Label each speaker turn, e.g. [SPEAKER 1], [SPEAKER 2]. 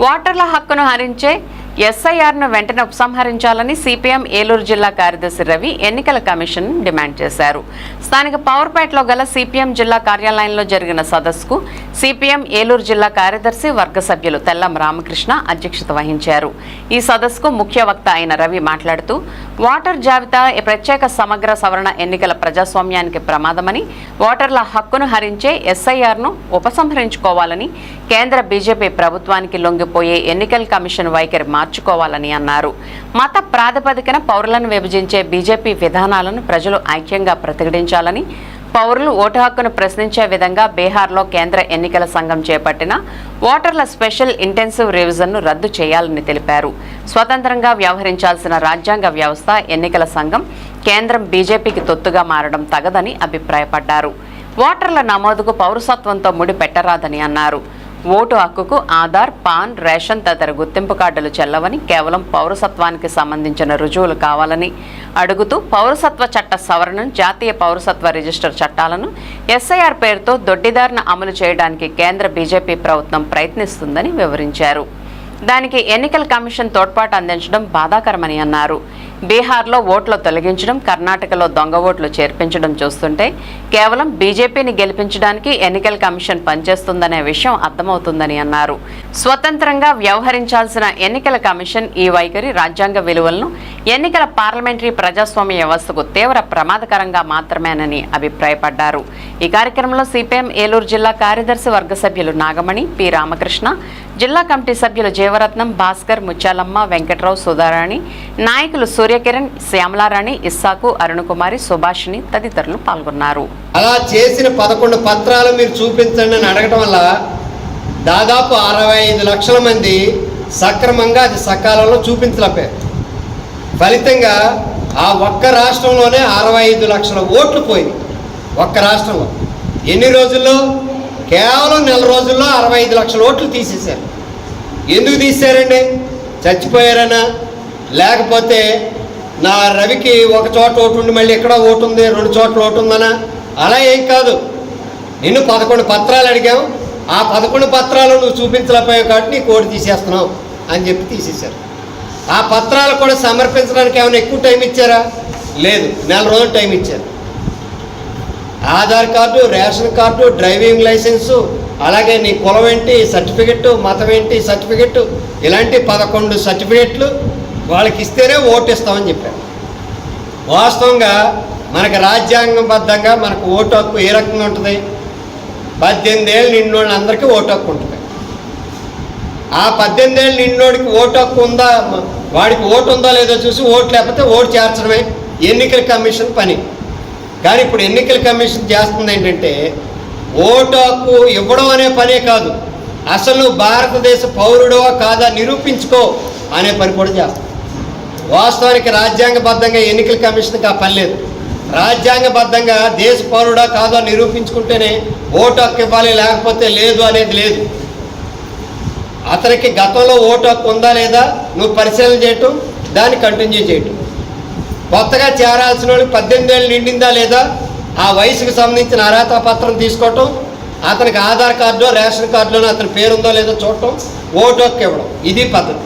[SPEAKER 1] ఓటర్ల హక్కును హరించే ఎస్ఐఆర్ను వెంటనే ఉపసంహరించాలని సిపిఎం ఏలూరు జిల్లా కార్యదర్శి రవి ఎన్నికల కమిషన్ డిమాండ్ చేశారు. స్థానిక పవర్పేటలో గల సిపిఎం జిల్లా కార్యాలయంలో జరిగిన సదస్సుకు సిపిఎం ఏలూరు జిల్లా కార్యదర్శి వర్గ సభ్యులు తెల్లం రామకృష్ణ అధ్యక్షత వహించారు. ఈ సదస్సుకు ముఖ్య వక్త అయిన రవి మాట్లాడుతూ ఓటర్ జాబితా ప్రత్యేక సమగ్ర సవరణ ఎన్నికల ప్రజాస్వామ్యానికి ప్రమాదమని ఓటర్ల హక్కును హరించే ఎస్ఐఆర్ను ఉపసంహరించుకోవాలని కేంద్ర బీజేపీ ప్రభుత్వానికి లొంగిపోయే ఎన్నికల కమిషన్ వైఖరి మార్చుకోవాలని అన్నారు. మత ప్రాతిపదికన పౌరులను విభజించే బీజేపీ విధానాలను ప్రజలు ఐక్యంగా ప్రతిఘటించాలని పౌరులు ఓటు హక్కును ప్రశ్నించే విధంగా బీహార్లో కేంద్ర ఎన్నికల సంఘం చేపట్టిన ఓటర్ల స్పెషల్ ఇంటెన్సివ్ రివిజన్ను రద్దు చేయాలని తెలిపారు. స్వతంత్రంగా వ్యవహరించాల్సిన రాజ్యాంగ వ్యవస్థ ఎన్నికల సంఘం కేంద్రం బీజేపీకి తొత్తుగా మారడం తగదని అభిప్రాయపడ్డారు. ఓటర్ల నమోదుకు పౌరసత్వంతో ముడి పెట్టరాదని అన్నారు. ఓటు హక్కుకు ఆధార్ పాన్ రేషన్ తదితర గుర్తింపు కార్డులు చెల్లవని కేవలం పౌరసత్వానికి సంబంధించిన రుజువులు కావాలని అడుగుతూ పౌరసత్వ చట్ట సవరణను జాతీయ పౌరసత్వ రిజిస్టర్ చట్టాలను ఎస్ఐఆర్ పేరుతో దొడ్డిదారిన అమలు చేయడానికి కేంద్ర బీజేపీ ప్రభుత్వం ప్రయత్నిస్తుందని వివరించారు. దానికి ఎన్నికల కమిషన్ తోడ్పాటు అందించడం బాధాకరమని అన్నారు. బీహార్లో ఓట్లు తొలగించడం కర్ణాటకలో దొంగ ఓట్లు చేర్పించడం చూస్తుంటే కేవలం బీజేపీని గెలిపించడానికి ఎన్నికల కమిషన్ పనిచేస్తుందనే విషయం అర్థమవుతుందని అన్నారు. స్వతంత్రంగా వ్యవహరించాల్సిన ఎన్నికల కమిషన్ ఈ వైఖరి రాజ్యాంగ విలువలను ఎన్నికల పార్లమెంటరీ ప్రజాస్వామ్య వ్యవస్థకు తీవ్ర ప్రమాదకరంగా మాత్రమేనని అభిప్రాయపడ్డారు. ఈ కార్యక్రమంలో సిపిఎం ఏలూరు జిల్లా కార్యదర్శి వర్గ సభ్యులు నాగమణి పి రామకృష్ణ జిల్లా కమిటీ సభ్యులు జీవరత్నం భాస్కర్ ముచ్చాలమ్మ వెంకట్రావు సుధారాణి నాయకులు సూర్యకిరణ్ శ్యామలారాణి ఇస్సాకు అరుణకుమారి సుభాషిణి తదితరులు పాల్గొన్నారు.
[SPEAKER 2] అలా చేసిన పదకొండు పత్రాలు మీరు చూపించండి అని అడగటం వల్ల దాదాపు అరవై ఐదు లక్షల మంది సక్రమంగా అది సకాలంలో చూపించలేపారు ఫలితంగా ఆ ఒక్క రాష్ట్రంలోనే అరవై ఐదు లక్షల ఓట్లు పోయింది ఒక్క రాష్ట్రంలో. ఎన్ని రోజుల్లో? కేవలం నెల రోజుల్లో అరవై ఐదు లక్షల ఓట్లు తీసేశారు. ఎందుకు తీశారండి? చచ్చిపోయారనా లేకపోతే నా రవికి ఒక చోట ఓటు ఉండి మళ్ళీ ఇక్కడ ఓటు ఉంది రెండు చోట్ల ఓటు ఉందనా? అలా ఏం కాదు. నిన్ను పదకొండు పత్రాలు అడిగాం. ఆ పదకొండు పత్రాలు నువ్వు చూపించలేకపోయావు కాబట్టి నీ కోడి తీసేస్తున్నావు అని చెప్పి తీసేశారు. ఆ పత్రాలు కూడా సమర్పించడానికి ఏమైనా ఎక్కువ టైం ఇచ్చారా? లేదు నెల రోజులు టైం ఇచ్చారు. Aadhaar card ration card driving license అలాగే నీ కులం ఏంటి సర్టిఫికెట్ మతం ఏంటి సర్టిఫికెట్ ఇలాంటి పదకొండు సర్టిఫికెట్లు వాళ్ళకి ఇస్తేనే ఓటు ఇస్తామని చెప్పారు. వాస్తవంగా మనకు రాజ్యాంగబద్ధంగా మనకు ఓటు హక్కు ఏ రకంగా ఉంటుంది? పద్దెనిమిది ఏళ్ళు నిండిన అందరికీ ఓటు హక్కు ఉంటుంది. ఆ పద్దెనిమిది ఏళ్ళు నిండినోడికి ఓటు హక్కు ఉందా? వాడికి ఓటు ఉందా లేదో చూసి ఓటు లేకపోతే ఓటు చేర్చడమే ఎన్నికల కమిషన్ పని. కానీ ఇప్పుడు ఎన్నికల కమిషన్ చేస్తుంది ఏంటంటే ఓటు హక్కు ఇవ్వడం అనే పనే కాదు. అసలు భారతదేశ పౌరుడో కాదా నిరూపించుకో అనే పని కూడా చేస్తాం వాస్తవానికి రాజ్యాంగబద్ధంగా ఎన్నికల కమిషన్కి ఆ పని లేదు. రాజ్యాంగబద్ధంగా దేశ పౌరుడా కాదో నిరూపించుకుంటేనే ఓటు హక్కు ఇవ్వాలి లేకపోతే లేదు అనేది లేదు. అతనికి గతంలో ఓటు హక్కు ఉందా లేదా నువ్వు పరిశీలన చేయటం దాన్ని కంటిన్యూ చేయటం. కొత్తగా చేరాల్సిన వాళ్ళు పద్దెనిమిది ఏళ్ళు నిండిందా లేదా ఆ వయసుకు సంబంధించిన అర్హత పత్రం తీసుకోవటం అతనికి ఆధార్ కార్డు రేషన్ కార్డులోనే అతని పేరు ఉందో లేదో చూడటం ఓటు హక్కు ఇవ్వడం. ఇది పద్ధతి.